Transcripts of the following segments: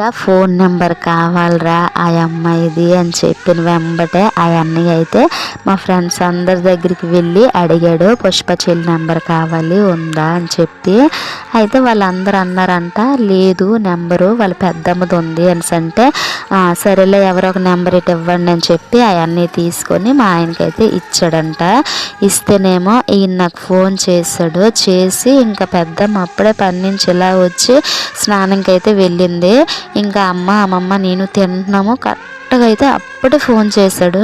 ఇంకా phone number కావాలరా ఆ అమ్మాయిది అని చెప్పిన వెంబటే ఆ అన్నయ్య అయితే మా ఫ్రెండ్స్ అందరి దగ్గరికి వెళ్ళి అడిగాడు పుష్ప చెల్లి నెంబర్ కావాలి ఉందా అని చెప్పి. అయితే వాళ్ళందరూ అన్నారంట లేదు నెంబరు వాళ్ళ పెద్దమ్మది ఉంది అనేసి అంటే సరేలే ఎవరో ఒక నెంబర్ ఇటు ఇవ్వండి అని చెప్పి ఆ అన్నయ్య తీసుకొని మా ఆయనకైతే ఇచ్చాడంట. ఇస్తేనేమో ఈయన నాకు ఫోన్ చేశాడు. చేసి ఇంకా పెద్దమ్మ అప్పుడే పని నుంచి ఇలా వచ్చి స్నానంకి అయితే వెళ్ళింది. ఇంకా అమ్మ అమ్మమ్మ నేను తింటున్నాము. కరెక్ట్గా అయితే అప్పుడు ఫోన్ చేశాడు.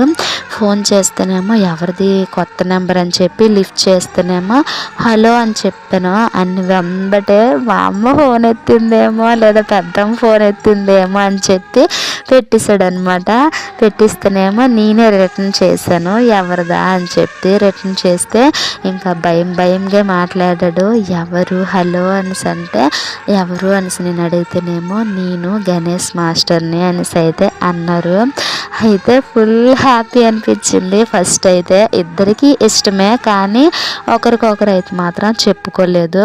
ఫోన్ చేస్తేనేమో ఎవరిది కొత్త నెంబర్ అని చెప్పి లిఫ్ట్ చేస్తేనేమో హలో అని చెప్పాను అన్ని వెంబటే మా అమ్మ ఫోన్ ఎత్తిందేమో లేదా పెద్దమ్మ ఫోన్ ఎత్తిందేమో అని చెప్పి పెట్టేశాడు అనమాట పెట్టిస్తేనేమో నేనే రిటర్న్ చేశాను ఎవరిదా అని చెప్పి రిటర్న్ చేస్తే ఇంకా భయం భయంగా మాట్లాడాడు. ఎవరు? హలో అనేసి అంటే ఎవరు? అనేసి నేను అడిగితేనేమో నేను గణేష్ మాస్టర్ని అనేసి అయితే అన్నారు. అయితే ఫుల్ హ్యాపీ అనిపించింది ఫస్ట్ అయితే. ఇద్దరికీ ఇష్టమే కానీ ఒకరికొకరు అయితే మాత్రం చెప్పుకోలేదు.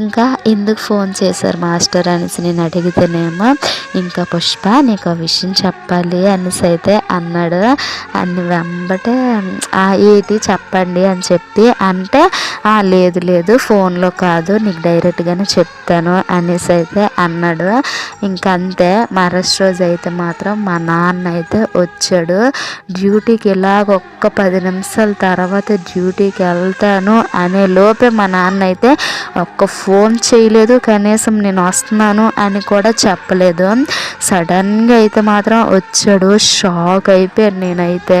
ఇంకా ఎందుకు ఫోన్ చేశారు మాస్టర్ అనేసి నేను అడిగితేనేమో ఇంకా పుష్ప నీకు ఆ విషయం చెప్పాలి అనేసి అయితే అన్నాడు. అన్ని వెంబటే ఏటి చెప్పండి అని చెప్పి అంటే లేదు లేదు ఫోన్లో కాదు నీకు డైరెక్ట్గానే చెప్తాను అనేసి అయితే అన్నాడు. ఇంకా అంతే మరస్ట్ రోజు అయితే మాత్రం మా నాన్న అయితే వచ్చాడు. డ్యూటీకి ఇలాగ ఒక్క పది నిమిషాల తర్వాత డ్యూటీకి వెళ్తాను అనే లోపే మా నాన్న అయితే ఒక్క ఫోన్ చేయలేదు కనీసం నేను వస్తున్నాను అని కూడా చెప్పలేదు. సడన్గా అయితే మాత్రం వచ్చాడు. షాక్ అయిపోయాను నేనైతే.